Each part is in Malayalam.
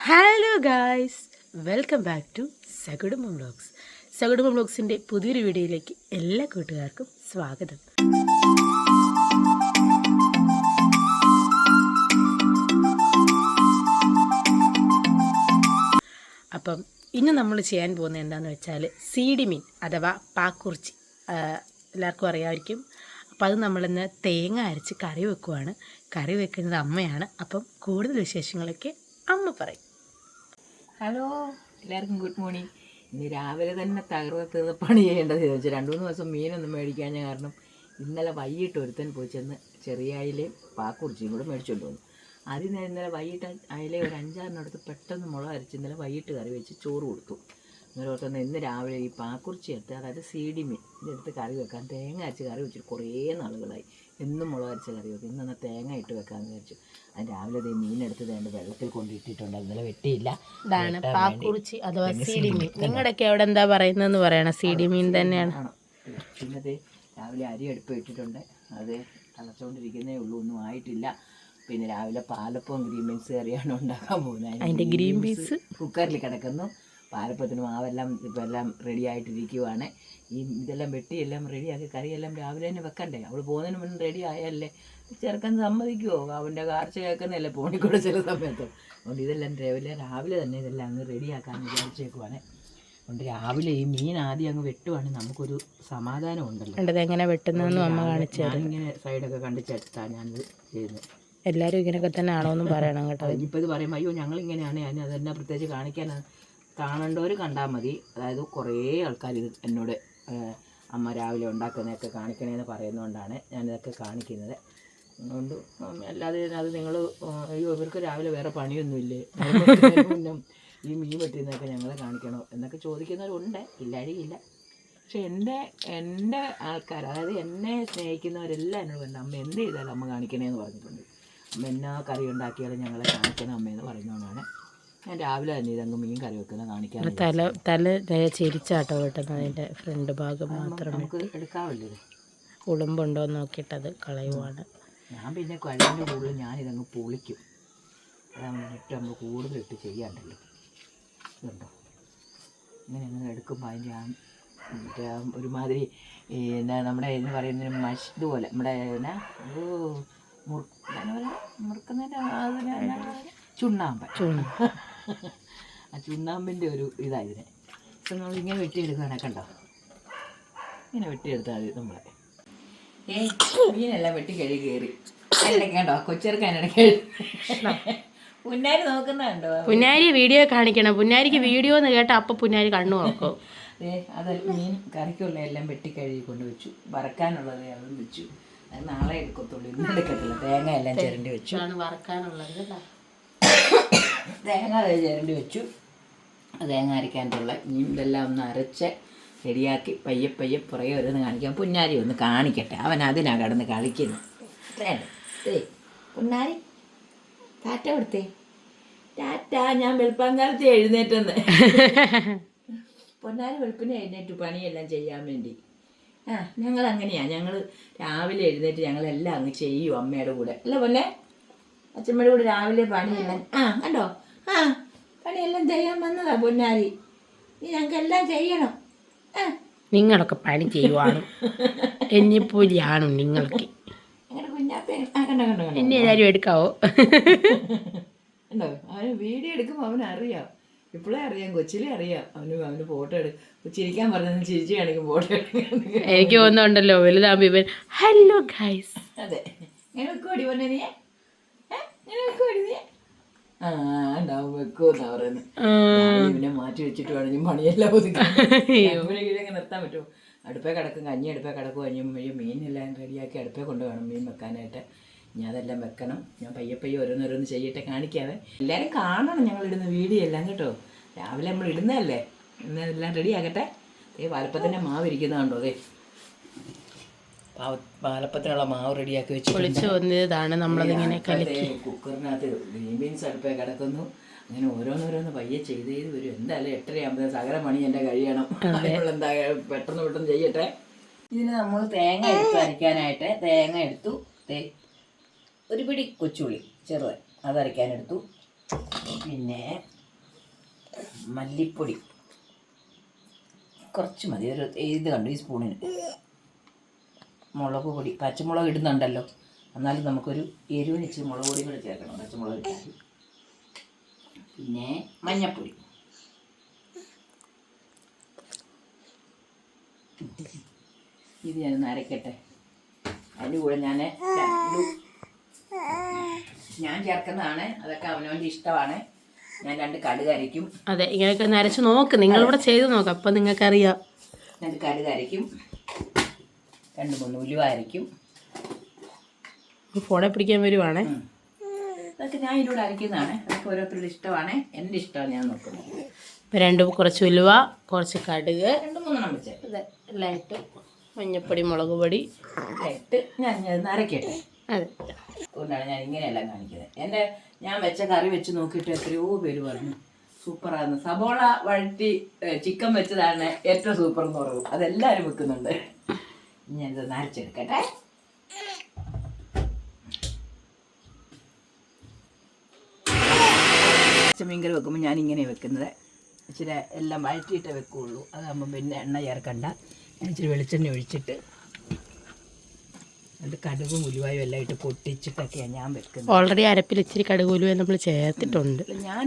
Hello guys welcome back to Sakudumbam vlogs Sakudumbam വ്ളോഗ്സിന്റെ പുതിയൊരു വീഡിയോയിലേക്ക് എല്ലാ കൂട്ടുകാർക്കും സ്വാഗതം. അപ്പം ഇന്ന് നമ്മൾ ചെയ്യാൻ പോകുന്നത് എന്താണെന്ന് വെച്ചാൽ സീഡി മീൻ അഥവാ പാക്കുറിച്ചി. എല്ലാവർക്കും അറിയാമായിരിക്കും. അപ്പം അത് നമ്മളിന്ന് തേങ്ങ അരച്ച് കറി വെക്കുവാണ്. കറി വെക്കുന്നത് അമ്മയാണ്. അപ്പം കൂടുതൽ വിശേഷങ്ങളൊക്കെ അമ്മ പറയും. ഹലോ. എല്ലാവർക്കും ഗുഡ് മോർണിംഗ്. ഇന്ന് രാവിലെ തന്നെ തകർന്ന് തീർന്ന് പണി ചെയ്യേണ്ടത് ചോദിച്ചു. രണ്ട് മൂന്ന് ദിവസം മീനൊന്നും മേടിക്കാഞ്ഞ കാരണം ഇന്നലെ വൈകിട്ട് ഒരുത്തൻ പോയി ചെന്ന് ചെറിയ അയിലയും പാക്കുറിച്ചിയും കൂടെ മേടിച്ചുകൊണ്ട് വന്നു. ആദ്യം ഞാൻ ഇന്നലെ വൈകിട്ട് അയില ഒരു അഞ്ചാറിനടുത്ത് പെട്ടെന്ന് മുളക് അരച്ച് ഇന്നലെ വൈകിട്ട് കറി വെച്ച് ചോറ് കൊടുത്തു. അന്നേരം ഓർത്തുന്ന ഇന്ന് രാവിലെ ഈ പാക്കുറിച്ചി എടുത്ത് അതായത് സീഡി മീൻ ഇതെടുത്ത് കറി വെക്കാൻ തേങ്ങ അരച്ച് കറി വെച്ചിട്ട് കുറേ നാളുകളായി. എന്നും മുളക് അരച്ച് കറി വെക്കും. ഇന്ന് തേങ്ങ വെക്കാമെന്ന് വിചാരിച്ചു. അത് രാവിലെ ദേ മീനെടുത്ത് വേണ്ട വെള്ളത്തിൽ കൊണ്ടിട്ടിട്ടുണ്ട്. ഇന്നലെ വെട്ടിയില്ല. ഇതാണ്. പാക്കുറിച്ചി അഥവാ സീഡി മീൻ. നിങ്ങളുടെയൊക്കെ അവിടെ എന്താ പറയുന്നതെന്ന് പറയണം. സീഡി മീൻ തന്നെയാണ്. പിന്നെ ദേ രാവിലെ അരി അടുപ്പ് ഇട്ടിട്ടുണ്ട് അത് തിളച്ചുകൊണ്ടിരിക്കുന്നേ ഉള്ളൂ. ഒന്നും ആയിട്ടില്ല. പിന്നെ രാവിലെ പാലപ്പവും ഗ്രീൻ ബീൻസ് കറിയാണ് ഉണ്ടാക്കാൻ പോകുന്നത്. അതിന്റെ ഗ്രീൻ ബീൻസ്. കുക്കറിൽ കിടക്കുന്നു. പാലപ്പത്തിന് മാവെല്ലാം ഇപ്പം എല്ലാം റെഡി ആയിട്ടിരിക്കുവാണ് ഈ ഇതെല്ലാം വെട്ടി എല്ലാം റെഡിയാക്കി കറിയെല്ലാം രാവിലെ തന്നെ വെക്കണ്ടേ? അവൾ പോകുന്നതിന് മുന്നേ റെഡി ആയല്ലേ ചെറുക്കൻ സമ്മതിക്കുമോ അവന്റെ കാർച്ച കേൾക്കുന്നതല്ലേ ഫോണിൽ ചില സമയത്ത്. അതുകൊണ്ട് ഇതെല്ലാം രാവിലെ രാവിലെ തന്നെ ഇതെല്ലാം അങ്ങ് റെഡിയാക്കാൻ വിചാരിച്ചേക്കുവാണ്. അതുകൊണ്ട് രാവിലെ ഈ മീൻ ആദ്യം അങ്ങ് വെട്ടുവാണെങ്കിൽ നമുക്കൊരു സമാധാനം ഉണ്ടല്ലോ എങ്ങനെ വെട്ടുന്നതെന്നും അമ്മ കാണിച്ചു തരും. ഞാനിങ്ങനെ സൈഡൊക്കെ കണ്ടിച്ചാണ് ഞാനിത് ചെയ്യുന്നത്. എല്ലാവരും ഇങ്ങനെയൊക്കെ തന്നെ ആണോ എന്നും പറയണം കേട്ടോ. ഇനിയിപ്പോൾ ഇത് പറയുമ്പോൾ അയ്യോ ഞങ്ങൾ ഇങ്ങനെയാണ് ഞാൻ അതെന്നെ പ്രത്യേകിച്ച് കാണിക്കാനാണ് കാണേണ്ടവർ കണ്ടാൽ മതി. അതായത് കുറേ ആൾക്കാർ ഇത് എന്നോട് അമ്മ രാവിലെ ഉണ്ടാക്കുന്നതൊക്കെ കാണിക്കണേന്ന് പറയുന്നതുകൊണ്ടാണ് ഞാനിതൊക്കെ കാണിക്കുന്നത്. അതുകൊണ്ട് അല്ലാതെ അത് നിങ്ങൾ അയ്യോ ഇവർക്ക് രാവിലെ വേറെ പണിയൊന്നുമില്ലേ? മുന്നും ഈ മീൻ പറ്റുന്നതൊക്കെ ഞങ്ങളെ കാണിക്കണോ എന്നൊക്കെ ചോദിക്കുന്നവരുണ്ട്. ഇല്ലാഴിയില്ല പക്ഷെ എന്റെ എന്റെ ആൾക്കാർ അതായത് എന്നെ സ്നേഹിക്കുന്നവരെല്ലാം എന്നോട് പറഞ്ഞു അമ്മ എന്ത് ചെയ്താലും അമ്മ കാണിക്കണേന്ന് പറഞ്ഞിട്ടുണ്ട്. അമ്മ എന്നാ കറി ഉണ്ടാക്കിയാലും ഞങ്ങളെ കാണിക്കണം അമ്മയെന്ന് പറയുന്നതുകൊണ്ടാണ് ഞാൻ രാവിലെ തന്നെ ഇതങ്ങ് മീൻ കറി വെക്കുന്ന കാണിക്കാൻ തല തല ചിരിച്ചാട്ടോ വെട്ടുന്നത് അതിന്റെ ഫ്രണ്ട് ഭാഗം മാത്രം നമുക്ക് ഇത് ഉളുമ്പുണ്ടോ എന്ന് നോക്കിയിട്ടത് കളയുവാണ് ഞാൻ പിന്നെ കഴിവിന്റെ കൂടുതൽ ഞാൻ ഇതങ്ങ് പൊളിക്കും അതാണ് ഇട്ട് നമ്മൾ കൂടുതൽ ഇട്ട് ചെയ്യാണ്ടല്ലോ ഇതുണ്ടോ ഇങ്ങനെ അങ്ങനെ എടുക്കുമ്പോൾ അതിന്റെ ആ മറ്റേ ഒരുമാതിരി എന്നാ നമ്മുടെ എന്ന് പറയുന്നതിന് മഷ് ഇതുപോലെ നമ്മുടെ എന്നാ ഒരു മുറു മുറുക്കുന്നതിന്റെ അതിന് ചുണ്ണാമ്പ? ചുണ്ണാമ്പ് ചൂണ് ആ ചുണ്ണാമ്പിന്റെ ഒരു ഇതാ ഇതിനെ. ഇപ്പം നമ്മൾ ഇങ്ങനെ വെട്ടിയെടുക്കുകയാണെ കണ്ടോ? ഇങ്ങനെ വെട്ടിയെടുത്താൽ മതി നമ്മളെ. ഏ മീനെല്ലാം വെട്ടി കഴുകി കയറി. അതിനിടയ്ക്ക് കണ്ടോ? കൊച്ചിറക്കാനിടയ്ക്ക് പുന്നാരി നോക്കുന്നുണ്ടോ പുന്നാരി വീഡിയോ കാണിക്കണം. പുന്നാരിക്ക് വീഡിയോ എന്ന് കേട്ടാൽ അപ്പം പുന്നാരി കണ്ണു നോക്കും ഏ അത് മീൻ കറിക്കുള്ള എല്ലാം വെട്ടി കഴുകി കൊണ്ട് വെച്ചു. വറക്കാനുള്ളത് അതും വെച്ചു. അത് നാളെ എടുക്കത്തുള്ളൂ. ഇന്ന് എടുക്കത്തില്ല. തേങ്ങ എല്ലാം ചിരണ്ടി വെച്ചു. ഇതാണ് വറക്കാനുള്ളത് കേട്ടോ. തേങ്ങ ചേരേണ്ടി വെച്ചു. തേങ്ങ അരയ്ക്കാനുള്ള ഇനി ഇതെല്ലാം ഒന്ന് അരച്ച് റെഡിയാക്കി പയ്യെ പയ്യെ പുറകെ ഓരോന്ന് കാണിക്കാം. പുന്നാരി ഒന്ന് കാണിക്കട്ടെ. അവൻ അതിനാ കിടന്ന് കളിക്കുന്നു. പുന്നാരി ടാറ്റ കൊടുത്തേ. ടാറ്റ ഞാൻ വെളുപ്പാങ്കാലത്ത് എഴുന്നേറ്റെന്ന്. പൊന്നാരി വെളുപ്പിനെ എഴുന്നേറ്റ് പണിയെല്ലാം ചെയ്യാൻ വേണ്ടി. ആ ഞങ്ങൾ അങ്ങനെയാ ഞങ്ങൾ രാവിലെ എഴുന്നേറ്റ് ഞങ്ങളെല്ലാം അങ്ങ് ചെയ്യും അമ്മയുടെ കൂടെ. അല്ല പൊന്നെ? അച്ഛമ്മയുടെ കൂടെ രാവിലെ പണിയെല്ലാം ആ. കണ്ടോ? ആ പണിയെല്ലാം ചെയ്യാൻ വന്നതാ പൊന്നാരി. നീ ഞങ്ങൾക്കെല്ലാം ചെയ്യണം. ആ. നിങ്ങളൊക്കെ പണി ചെയ്യുവാണ്. എന്നെപ്പോലെയാണ് നിങ്ങൾക്ക്. എന്നെ എല്ലാവരും എടുക്കാവോ? ഉണ്ടോ അവന് വീഡിയോ എടുക്കുമ്പോൾ അവന് അറിയാം. ഇപ്പോഴേ അറിയാം കൊച്ചിലെ അറിയാം. അവന് അവന് ഫോട്ടോ എടുക്കും ചിരിക്കാൻ പറഞ്ഞു ചിരിച്ചു കാണിക്കും ഫോട്ടോ എടുക്കാൻ എനിക്ക് തോന്നുന്നുണ്ടല്ലോ വലുതാകുമ്പോൾ ഇവൻ ഹലോ ഗൈസ് അതെ. ഇങ്ങനെ വെക്കുവാടി പൊന്നെ നീ ഏ? ഇങ്ങനെ വെക്കുവാടി നീ പറയുന്നത് ഇവനെ മാറ്റി വെച്ചിട്ട് വേണം മണിയെല്ലാം പണിയെല്ലാം ഒതുക്കി ഇവനെ കീഴൊക്കെ നിർത്താൻ പറ്റുമോ? അടുപ്പേ കിടക്കും കഞ്ഞി അടുപ്പേ കിടക്കും കഞ്ഞി മീനെല്ലാം റെഡിയാക്കി അടുപ്പേ കൊണ്ട് വേണം മീൻ വെക്കാനായിട്ട്. ഞാൻ അതെല്ലാം വെക്കണം. ഞാൻ പയ്യെ പയ്യെ ഓരോന്നോരോന്ന് ചെയ്യട്ടെ കാണിക്കാതെ എല്ലാവരും കാണണം ഞങ്ങൾ ഇടുന്ന വീഡിയോ എല്ലാം കേട്ടോ. രാവിലെ നമ്മൾ ഇടുന്നതല്ലേ? ഇന്ന് എല്ലാം റെഡി ആക്കട്ടെ ഏ വലപ്പത്തിന്റെ മാവ് ഇരിക്കുന്നതുണ്ടോ അതെ പാലപ്പത്തിനുള്ള മാവ് റെഡിയാക്കി വെച്ച് പൊളിച്ചു വന്നതാണ് നമ്മളതിങ്ങനെ കലക്കി. കുക്കറിനകത്ത് ഗ്രീൻ ബീൻസ് അടുപ്പേ കിടക്കുന്നു. അങ്ങനെ ഓരോന്നോരോന്ന് പയ്യെ ചെയ്ത് ചെയ്ത് വരും. എന്തായാലും എട്ടരയാകുമ്പോൾ സകല മണി എന്റെ കഴിയണം. അതിനുള്ള എന്താ പെട്ടെന്ന് പെട്ടെന്ന് ചെയ്യട്ടെ. ഇതിന് നമ്മൾ തേങ്ങ എടുത്ത് അരയ്ക്കാനായിട്ട് തേങ്ങ എടുത്തു. തേ ഒരു പിടി കൊച്ചുള്ളി ചെറുത് അരയ്ക്കാനെടുത്തു പിന്നെ മല്ലിപ്പൊടി. കുറച്ച് മതി. ഒരു ഇത് കണ്ടു ഈ സ്പൂണിന്. മുളക് പൊടി പച്ചമുളക് ഇടുന്നുണ്ടല്ലോ. എന്നാലും നമുക്കൊരു എരിവിന് ഇച്ചിരി മുളക് പൊടി കൂടെ ചേർക്കണം. പച്ചമുളക് ഇട്ടാൽ പിന്നെ മഞ്ഞപ്പൊടി. ഇത് ഞാൻ അരക്കട്ടെ. അതിന്റെ കൂടെ ഞാൻ ഞാൻ ചേർക്കുന്നതാണ്. അതൊക്കെ അവനവന്റെ ഇഷ്ടമാണ്. ഞാൻ രണ്ട് കടുക് അരയ്ക്കും. അതെ ഇങ്ങനെയൊക്കെ ഒന്ന് അരച്ച് നോക്ക്. നിങ്ങളിവിടെ ചെയ്ത് നോക്കാം. അപ്പം നിങ്ങൾക്കറിയാം. രണ്ട് കടുക് അരയ്ക്കും. രണ്ട് മൂന്ന് ഉലുവ അരയ്ക്കും ഫോണെ പിടിക്കാൻ വരുവാണേ. അതൊക്കെ ഞാൻ ഇതിലൂടെ അരയ്ക്കുന്നതാണ്. അതൊക്കെ ഓരോരുത്തരുടെ ഇഷ്ടമാണ്. എന്റെ ഇഷ്ടമാണ് ഞാൻ നോക്കുന്നത്. ഇപ്പം രണ്ട് കുറച്ച് ഉലുവ കുറച്ച് കടുക് രണ്ട് മൂന്നെണ്ണം വെച്ച്. അതെ ലൈറ്റ് മഞ്ഞപ്പൊടി മുളക് പൊടി. ഇട്ട് ഞാൻ ഇത് അരയ്ക്കട്ടെ. അതെ. അതുകൊണ്ടാണ് ഞാൻ ഇങ്ങനെയല്ല കാണിക്കുന്നത്. എന്റെ ഞാൻ വെച്ച കറി വെച്ച് നോക്കിയിട്ട് എത്രയോ പേര് പറഞ്ഞു. സൂപ്പറാണ് സബോള വഴറ്റി ചിക്കൻ വെച്ചതാണ് ഏറ്റവും സൂപ്പർ എന്ന് പറയും അതെല്ലാവരും വെക്കുന്നുണ്ട്. ഞാൻ നരച്ചെടുക്കട്ടെ അരച്ചെടുക്കട്ടെ. മീൻകറി വെക്കുമ്പോൾ ഞാൻ ഇങ്ങനെ വെക്കുന്നത്. ഇച്ചിരി എല്ലാം വഴറ്റിയിട്ടേ വെക്കുകയുള്ളൂ അതാകുമ്പോൾ പിന്നെ എണ്ണ ചേർക്കണ്ട. ഞാൻ ഇച്ചിരി വെളിച്ചെണ്ണ ഒഴിച്ചിട്ട് അത് കടുകും ഉലുവായും എല്ലാം ഇട്ട് പൊട്ടിച്ചിട്ടൊക്കെയാണ് ഞാൻ വെക്കുന്നത്. ഓൾറെഡി അരപ്പിൽ ഇച്ചിരി കടുക് ഉലുവ നമ്മൾ ചേർത്തിട്ടുണ്ട്. ഞാൻ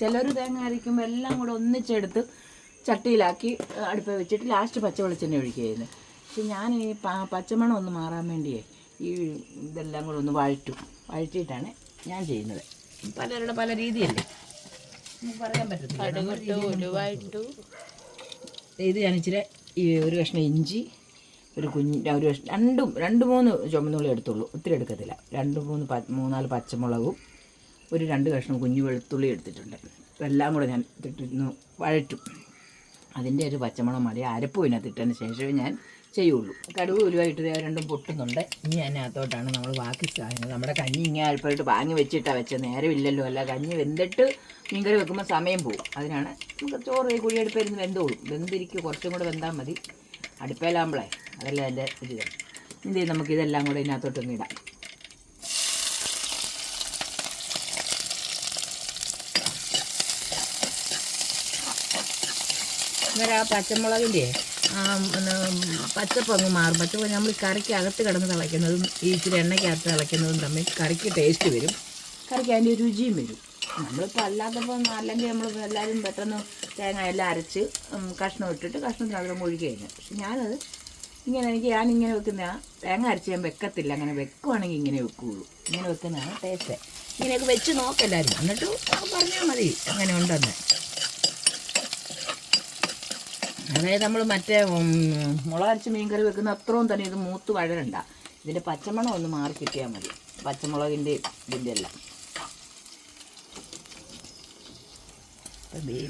ചിലർ തേങ്ങ അരയ്ക്കുമ്പോൾ എല്ലാം കൂടെ ഒന്നിച്ചെടുത്ത് ചട്ടിയിലാക്കി അടുപ്പ് വെച്ചിട്ട് ലാസ്റ്റ് പച്ച വെളിച്ചെണ്ണ ഒഴിക്കുക ചെയ്യുന്നത് പക്ഷെ ഞാൻ ഈ പച്ചമണം ഒന്ന് മാറാൻ വേണ്ടിയേ ഈ ഇതെല്ലാം കൂടെ ഒന്ന് വഴറ്റും. വഴറ്റിയിട്ടാണ് ഞാൻ ചെയ്യുന്നത്. പലരുടെ പല രീതിയല്ലേ? പറയാൻ പറ്റത്തില്ല. ഇത് ഞാൻ ഇച്ചിരി ഈ ഒരു കഷ്ണം ഇഞ്ചി ഒരു കുഞ്ഞ് ഒരു കഷ്ണം രണ്ടും രണ്ട് മൂന്ന് ചുമന്നുള്ളി എടുത്തുള്ളൂ. ഒത്തിരി എടുക്കത്തില്ല. രണ്ട് മൂന്ന് പ മൂന്നാൽ പച്ചമുളകും ഒരു രണ്ട് കഷ്ണം കുഞ്ഞു വെളുത്തുള്ളി എടുത്തിട്ടുണ്ട്. എല്ലാം കൂടെ ഞാൻ ഇട്ടിട്ടൊന്ന് വഴറ്റും. അതിന്റെ ഒരു പച്ചമുളക് മതി. അരപ്പ് ഇതിനകത്ത് ഇട്ടതിന് ശേഷമേ ഞാൻ ചെയ്യുള്ളൂ. കടുവ് ഉലുവായിട്ട് രണ്ടും പൊട്ടുന്നുണ്ട്. ഇനി അതിനകത്തോട്ടാണ് നമ്മൾ ബാക്കി സാധനങ്ങൾ. നമ്മുടെ കഞ്ഞി ഇങ്ങനെ അല്പമായിട്ട് വാങ്ങി വെച്ചിട്ടാണ് വെച്ചത് നേരമില്ലല്ലോ അല്ല. കഞ്ഞി വെന്തിട്ട് മീൻകറി വെക്കുമ്പോൾ സമയം പോകും അതിനാണ് നമുക്ക് ചോറ് ഈ കുഴിയെടുപ്പിരുന്ന് വെന്തോളും. വെന്തിരിക്കും കുറച്ചും കൂടെ വെന്താൽ മതി. അടുപ്പയിലാകുമ്പോഴേ അതല്ല എന്റെ ഇത്. എന്ത് ചെയ്യും നമുക്ക് ഇതെല്ലാം കൂടെ ഇതിനകത്തോട്ടൊന്ന് ഇടാം. അന്നേരം ആ പച്ചമുളകിന്റെ പച്ചപ്പങ്ങ് മാറും. പച്ചപ്പ് നമ്മൾ കറിക്ക് അകത്ത് കിടന്ന് തിളയ്ക്കുന്നതും ഈ ഇച്ചിരി എണ്ണയ്ക്കകത്ത് തിളയ്ക്കുന്നതും തമ്മിൽ കറിക്ക് ടേസ്റ്റ് വരും. കറിക്ക് അതിന്റെ രുചിയും വരും. നമ്മളിപ്പോൾ അല്ലാത്തപ്പോൾ അല്ലെങ്കിൽ നമ്മൾ എല്ലാവരും പെട്ടെന്ന് തേങ്ങ എല്ലാം അരച്ച് കഷ്ണം ഇട്ടിട്ട് കഷ്ണത്തിനകത്ത് ഒഴുകി കഴിഞ്ഞു. പക്ഷെ ഞാനത് ഇങ്ങനെ എനിക്ക് ഞാനിങ്ങനെ വെക്കുന്ന തേങ്ങ അരച്ച് ഞാൻ വെക്കത്തില്ല. അങ്ങനെ വെക്കുവാണെങ്കിൽ ഇങ്ങനെ വെക്കുകയുള്ളൂ ഇങ്ങനെ വെക്കുന്നതാണ് ടേസ്റ്റ് ഇങ്ങനെയൊക്കെ വെച്ച് നോക്കല്ലായിരുന്നു എന്നിട്ട് പറഞ്ഞാൽ മതി. അങ്ങനെ ഉണ്ടെന്ന്. അതായത് നമ്മൾ മറ്റേ മുളകരച്ച് മീൻകറി വെക്കുന്ന അത്രയും തന്നെ ഇത് മൂത്ത് വഴരണ്ട ഇതിന്റെ പച്ചമണം ഒന്ന് മാറി കിട്ടിയാൽ മതി. പച്ചമുളകിന്റെ ഇതിന്റെ എല്ലാം.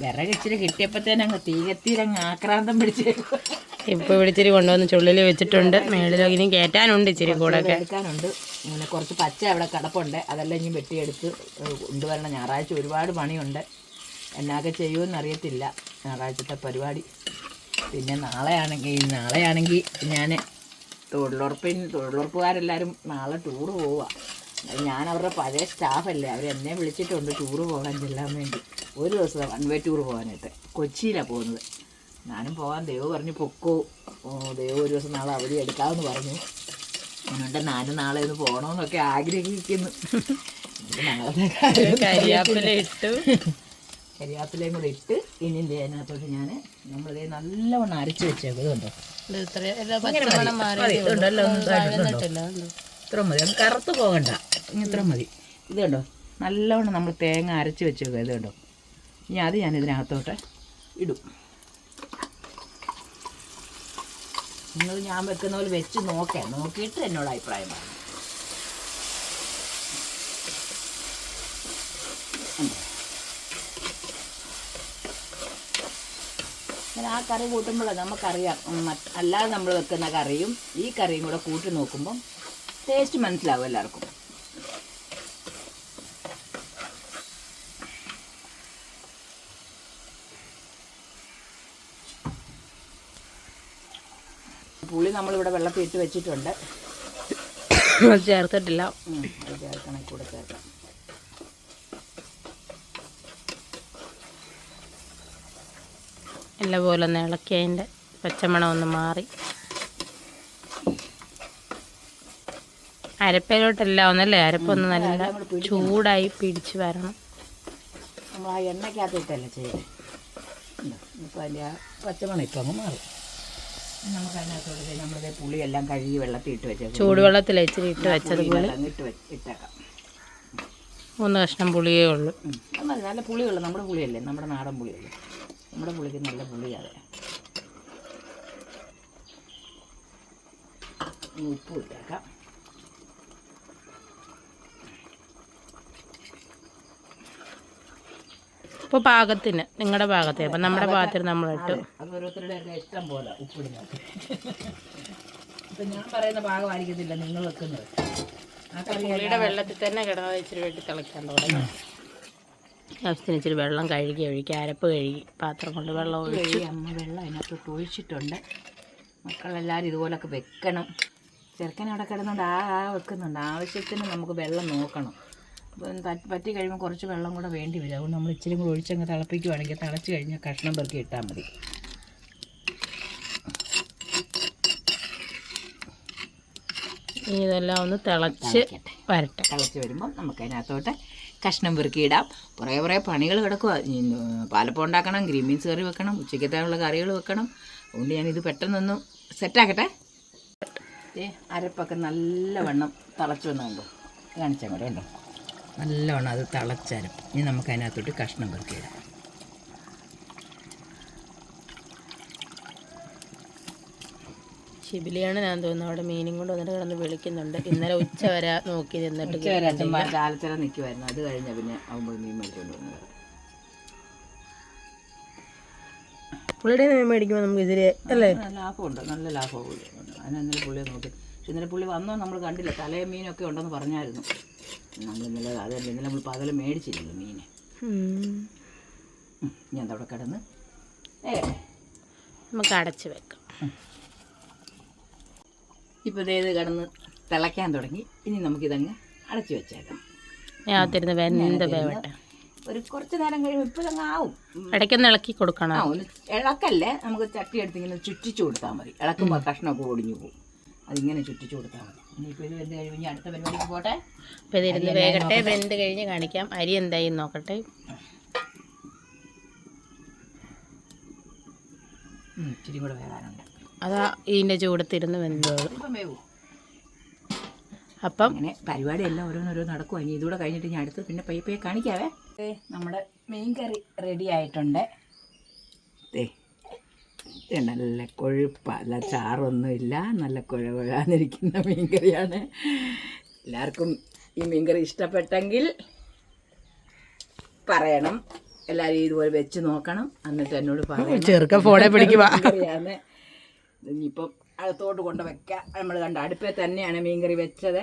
വിറകിച്ചിരി കിട്ടിയപ്പോഴത്തേനും അങ്ങ് തീകത്തീരങ്ങ് ആക്രാന്തം പിടിച്ചേക്കും ഇപ്പൊ ഇവിടെ ഇച്ചിരി കൊണ്ടുവന്ന് ചുള്ളിൽ വെച്ചിട്ടുണ്ട്. മേളിലൊക്കെ ഇനി കയറ്റാനുണ്ട് ഇച്ചിരി കൂടെ കേൾക്കാനുണ്ട്. എടുക്കാനുണ്ട് അങ്ങനെ കുറച്ച് പച്ച അവിടെ കിടപ്പുണ്ട്. അതെല്ലാം ഇനി വെട്ടിയെടുത്ത് കൊണ്ടുവരണം. ഞായറാഴ്ച ഒരുപാട് പണിയുണ്ട്. എന്നാകെ ചെയ്യുമെന്ന് അറിയത്തില്ല ഞായറാഴ്ചത്തെ പരിപാടി. പിന്നെ നാളെയാണെങ്കിൽ നാളെയാണെങ്കിൽ ഞാൻ തൊഴിലുറപ്പിൻ തൊഴിലുറപ്പുകാരെല്ലാവരും നാളെ ടൂറ് പോവുക ഞാൻ അവരുടെ പഴയ സ്റ്റാഫല്ലേ അവരെന്നെ വിളിച്ചിട്ടുണ്ട് ടൂറ് പോകാൻ ചെല്ലാൻ വേണ്ടി. ഒരു ദിവസം വൺ വേ ടൂർ പോകാനായിട്ട്. കൊച്ചിയിലാണ് പോകുന്നത്. ഞാനും പോകാൻ ദൈവം പറഞ്ഞു പൊക്കോ. ഓ ദൈവം ഒരു ദിവസം നാളെ അവധി എടുക്കാമെന്ന് പറഞ്ഞു. അതുകൊണ്ട് ഞാനും നാളെ ഒന്ന് പോകണമെന്നൊക്കെ ആഗ്രഹിക്കുന്നു. കരിയാപ്പില ഇട്ടു. കരിയാപ്പിലയും കൂടെ ഇട്ട് ഇനി അതിനകത്തോട്ട് ഞാൻ നമ്മളിത് നല്ലവണ്ണം അരച്ച് വെച്ചേക്കും ഇതുണ്ടോ ഇത് ഇത്ര- മതി, അത് കറുത്ത് പോകണ്ട. ഇനി ഇത്ര മതി. ഇത് കണ്ടോ? നല്ലവണ്ണം നമ്മൾ തേങ്ങ അരച്ച് വെച്ചേക്കുക ഇത് കണ്ടോ? ഇനി അത് ഞാൻ ഇതിനകത്തോട്ട് ഇടും. നിങ്ങൾ ഞാൻ വെക്കുന്ന പോലെ വെച്ച് നോക്കാം. നോക്കിയിട്ട് എന്നോട് അഭിപ്രായം പറയാം. കറി കൂട്ടുമ്പോൾ നമുക്കറിയാം. അല്ലാതെ നമ്മൾ വെക്കുന്ന കറിയും ഈ കറിയും കൂടെ കൂട്ടി നോക്കുമ്പം ടേസ്റ്റ് മനസ്സിലാവും എല്ലാവർക്കും. പുളി നമ്മളിവിടെ വെള്ളത്തിൽ ഇട്ട് വെച്ചിട്ടുണ്ട്. ചേർത്തിട്ടില്ല. ചേർക്കണം കൂടെ ചേർക്കാം. നല്ല പോലെ ഒന്ന് ഇളക്കി അതിന്റെ പച്ചമണം ഒന്ന് മാറി. അരപ്പയിലോട്ടെല്ലാം ഒന്നല്ലേ? അരപ്പൊന്ന് നല്ല ചൂടായി പിടിച്ച് വരണം. നമ്മൾ ആ എണ്ണയ്ക്കകത്തിട്ടല്ലേ അതിന്റെ ആ പച്ചമണം ഇപ്പം അങ്ങ് മാറും. ഇനി നമുക്ക് അതിനകത്തോട്ട് നമ്മളിത് പുളിയെല്ലാം കഴുകി വെള്ളത്തിൽ ഇട്ട് വെച്ചേക്കും. ചൂടുവെള്ളത്തിൽ ഇച്ചിരി ഇട്ട് വെച്ചത് ഇട്ട് ഇട്ടേക്കാം. മൂന്ന് കഷ്ണം പുളിയേ ഉള്ളൂ. നല്ല പുളിയുള്ളൂ നമ്മുടെ പുളിയല്ലേ? നമ്മുടെ നാടൻ പുളിയല്ലേ? നമ്മുടെ പുളിക്ക് നല്ല പുളിയാണ്. ഇനി ഉപ്പ് ഇട്ടേക്കാം. ഇപ്പോൾ പാകത്തിന് നിങ്ങളുടെ പാകത്തിന് അപ്പം നമ്മുടെ പാകത്തിന് നമ്മൾ ഇട്ടു. അത് ഓരോരുത്തരുടെ ഒക്കെ ഇഷ്ടം പോലെ ഉപ്പിടുന്നത് ഇപ്പം ഞാൻ പറയുന്ന പാകമായിരിക്കത്തില്ല നിങ്ങൾ വെക്കുന്നത്. ആ കറിയുടെ വെള്ളത്തിൽ തന്നെ കിടന്നത് ഇച്ചിരി വെട്ടി തിളയ്ക്കാൻ തുടങ്ങി. ആവശ്യത്തിന് ഇച്ചിരി വെള്ളം കഴുകി ഒഴിക്കുക അരപ്പ് കഴുകി പാത്രം കൊണ്ട് വെള്ളം ഒഴിച്ച്. അമ്മ വെള്ളം അതിനകത്തോട്ട് ഒഴിച്ചിട്ടുണ്ട്. മക്കളെല്ലാവരും ഇതുപോലൊക്കെ വെക്കണം. ചെറുക്കൻ അവിടെ കിടന്നുകൊണ്ട് ആ ആ വെക്കുന്നുണ്ട്. ആവശ്യത്തിന് നമുക്ക് വെള്ളം നോക്കണം. അപ്പം പറ്റി പറ്റി കഴിയുമ്പോൾ കുറച്ച് വെള്ളം കൂടെ വേണ്ടി വരും. അതുകൊണ്ട് നമ്മൾ ഇച്ചിരി കൂടെ ഒഴിച്ചങ്ങ് തിളപ്പിക്കുവാണെങ്കിൽ തിളച്ച് കഴിഞ്ഞാൽ കഷ്ണം പെറുക്കി ഇട്ടാൽ മതി. ഇനി ഇതെല്ലാം ഒന്ന് തിളച്ച് വരട്ടെ. തിളച്ച് വരുമ്പോൾ നമുക്ക് അതിനകത്തോട്ട് കഷ്ണം പെറുക്കിയിടാം. കുറേ കുറേ പണികൾ കിടക്കുക പാലപ്പം ഉണ്ടാക്കണം ഗ്രീൻ ബീൻസ് കറി വെക്കണം ഉച്ചക്കത്തേക്കുള്ള കറികൾ വെക്കണം. അതുകൊണ്ട് ഞാനിത് പെട്ടെന്നൊന്ന് സെറ്റാക്കട്ടെ? അരപ്പൊക്കെ നല്ലവണ്ണം തിളച്ചു വന്നുണ്ടോ കാണിച്ചാൽ കൂടെ ഉണ്ടോ നല്ലവണ്ണം അത് തിളച്ചരപ്പ്. ഇനി നമുക്ക് അതിനകത്തോട്ട് കഷ്ണം പെറുക്കി ശിബിലിയാണ് ഞാൻ തോന്നുന്നു അവിടെ മീനും കൊണ്ട് വന്നിട്ട് കിടന്ന് വിളിക്കുന്നുണ്ട്. ഇന്നലെ ഉച്ച വരെ നോക്കി നിന്നിട്ട് നിൽക്കുമായിരുന്നു അത് കഴിഞ്ഞ പിന്നെ ആകുമ്പോൾ മീൻ മേടിച്ചുകൊണ്ട് വന്നത്. പുള്ളിയുടെ മീൻ മേടിക്കുമ്പോൾ നമുക്ക് ഇതിൽ അല്ലേ? ലാഭമുണ്ട്. നല്ല ലാഭമാണ് പുള്ളി അതിന് പുള്ളിയെ നോക്കി. പക്ഷെ ഇന്നലെ പുള്ളി വന്നോ നമ്മൾ കണ്ടില്ല. തലേ മീനൊക്കെ ഉണ്ടെന്ന് പറഞ്ഞായിരുന്നു. നമ്മൾ ഇന്നലെ അതല്ല ഇന്നലെ നമ്മൾ പകൽ മേടിച്ചില്ലല്ലോ മീന്. ഞാൻ അവിടെ കിടന്ന്. ഏ. നമുക്ക് അടച്ച് വെക്കാം. ഇപ്പോൾ ഇതേത് കടന്ന് തിളയ്ക്കാൻ തുടങ്ങി. ഇനി നമുക്കിതങ്ങ് അടച്ചു വെച്ചേക്കാം. ഞാൻ തിരുന്ന് വെന്ത് വേവട്ടെ. ഒരു കുറച്ച് നേരം കഴിയുമ്പോൾ ഇപ്പോൾ അങ്ങ് ആവും ഇടയ്ക്കൊന്ന് ഇളക്കി ആ കൊടുക്കണം ഒന്ന് ഇളക്കല്ലേ? നമുക്ക് ചട്ടി എടുത്തിങ്ങനെ ചുറ്റിച്ചു കൊടുത്താൽ മതി. ഇളക്കുമ്പോൾ കഷ്ണമൊക്കെ ഒടിഞ്ഞു പോകും. അതിങ്ങനെ ചുറ്റിച്ചു കൊടുത്താൽ മതി. ഇനിയിപ്പോൾ ഇത് വെന്ത് അടുത്ത പരിപാടിക്ക് പോട്ടെ? അപ്പോൾ ഇതിരുന്ന് വേകട്ടെ. വെന്ത് കഴിഞ്ഞ് കാണിക്കാം. അരി എന്തായി നോക്കട്ടെ. ഇച്ചിരി കൂടെ വേകാനുണ്ട്. അതാ ഇതിന്റെ ചൂടത്തിരുന്ന് വെന്തോളൂ. അപ്പം അങ്ങനെ പരിപാടിയെല്ലാം ഓരോന്നോരോ നടക്കും ഇനി ഇതുകൂടെ കഴിഞ്ഞിട്ട് ഞാൻ അടുത്ത് പിന്നെ പയ്യെ പയ്യെ കാണിക്കാവേ. നമ്മുടെ മീൻ കറി റെഡി ആയിട്ടുണ്ട്. നല്ല കൊഴുപ്പ. അല്ല ചാറൊന്നുമില്ല. നല്ല കുഴ കുഴാന്നിരിക്കുന്ന മീൻ കറിയാണ്. എല്ലാവർക്കും ഈ മീൻ കറി ഇഷ്ടപ്പെട്ടെങ്കിൽ പറയണം. എല്ലാവരും ഇതുപോലെ വെച്ച് നോക്കണം. എന്നിട്ട് എന്നോട് പറയാം ചെറുക്ക ഫോണെ പിടിക്കുക മീൻകറിയാണ് ഇനിയിപ്പം അകത്തോട്ട് കൊണ്ട് വെക്കാം. നമ്മൾ കണ്ട അടുപ്പേ തന്നെയാണ് മീൻകറി വെച്ചത്.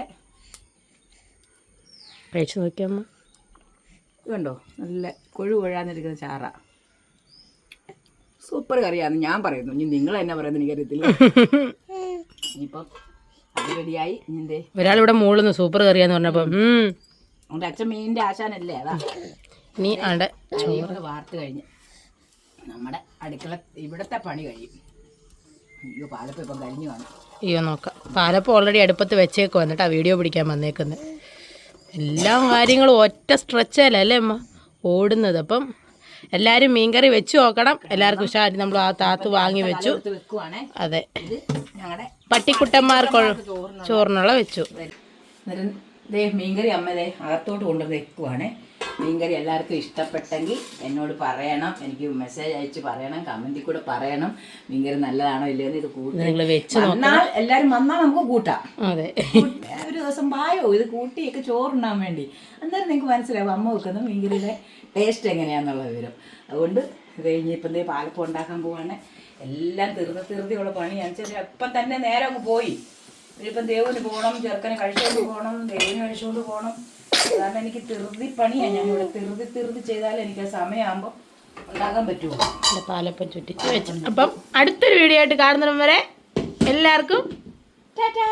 കഴിച്ചു നോക്കിയമ്മ കണ്ടോ? നല്ല കൊഴു കൊഴാന്നിരിക്കുന്ന ചാറ. സൂപ്പർ കറിയാന്ന് ഞാൻ പറയുന്നു. ഇനി നിങ്ങൾ എന്നാ പറയുന്നത് എനിക്കറിയത്തില്ല ഇനിയിപ്പം അത് റെഡിയായി. ഇനി എന്തേ? ഒരാളിവിടെ മുകളിൽ സൂപ്പർ കറിയാന്ന് പറഞ്ഞപ്പം അവന്റെ അച്ഛൻ മീനിന്റെ ആശാനല്ലേ? അതാ. നീ അവിടെ വാർത്ത് കഴിഞ്ഞ് നമ്മുടെ അടുക്കള ഇവിടുത്തെ പണി കഴിയും. അയ്യോ പാലപ്പം ഇപ്പം കഴിഞ്ഞു കാണും. അയ്യോ നോക്കാം. പാലപ്പം ഓൾറെഡി അടുപ്പത്ത് വെച്ചേക്ക് വന്നിട്ട് ആ വീഡിയോ പിടിക്കാൻ വന്നേക്കുന്നത് എല്ലാ കാര്യങ്ങളും ഒറ്റ സ്ട്രെച്ചല്ലേ അമ്മ? ഓടുന്നത്. അപ്പം എല്ലാവരും മീൻകറി വെച്ച് നോക്കണം. എല്ലാവർക്കും ഉഷാരി നമ്മൾ ആ താത്ത് വാങ്ങി വെച്ചു. അതെ. പട്ടിക്കുട്ടന്മാർക്കുള്ള ചോറിന് ചോറിനുള്ള വെച്ചു. മീൻകറി അമ്മ അകത്തോട്ട് കൊണ്ടുവന്ന് വെക്കുവാണ്. മീൻകറി എല്ലാവർക്കും ഇഷ്ടപ്പെട്ടെങ്കിൽ എന്നോട് പറയണം. എനിക്ക് മെസ്സേജ് അയച്ച് പറയണം. കമന്റിൽ കൂടെ പറയണം. മീൻകറി നല്ലതാണോ ഇല്ലയോ ഇത് കൂട്ടി വന്നാൽ എല്ലാവരും വന്നാൽ നമുക്ക് കൂട്ടാം. അതെ. ഒരു ദിവസം പായോ? ഇത് കൂട്ടിയൊക്കെ ചോറുണ്ണാൻ വേണ്ടി. അന്നേരം നിങ്ങൾക്ക് മനസ്സിലാവും അമ്മ വെക്കുന്ന മീൻകറിയുടെ ടേസ്റ്റ് എങ്ങനെയാന്നുള്ള വിവരം. അതുകൊണ്ട് ഇത് കഴിഞ്ഞിപ്പം എന്തെങ്കിലും പാലപ്പം ഉണ്ടാക്കാൻ പോവാണ്. എല്ലാം തീർന്ന് തീർത്തിയുള്ള പണിയാണ് വെച്ചാൽ ഇപ്പം തന്നെ നേരെ അങ്ങ് പോയി. ഇപ്പം ദേവിന് പോകണം ചെറുക്കനെ കഴിച്ചുകൊണ്ട് പോകണം ദേവിന് കഴിച്ചുകൊണ്ട് പോകണം. കാരണം എനിക്ക് തിറുതി പണിയാണ് ഞാനിവിടെ. തിറുതി തിറുതി ചെയ്താലും എനിക്ക് ആ സമയമാകുമ്പോൾ ഉണ്ടാക്കാൻ പറ്റുമോ? എന്റെ പാലപ്പം ചുറ്റിച്ച് വെച്ചു അപ്പം അടുത്തൊരു വീഡിയോ ആയിട്ട് കാണുന്നവരെ വരെ എല്ലാവർക്കും ടാറ്റാ.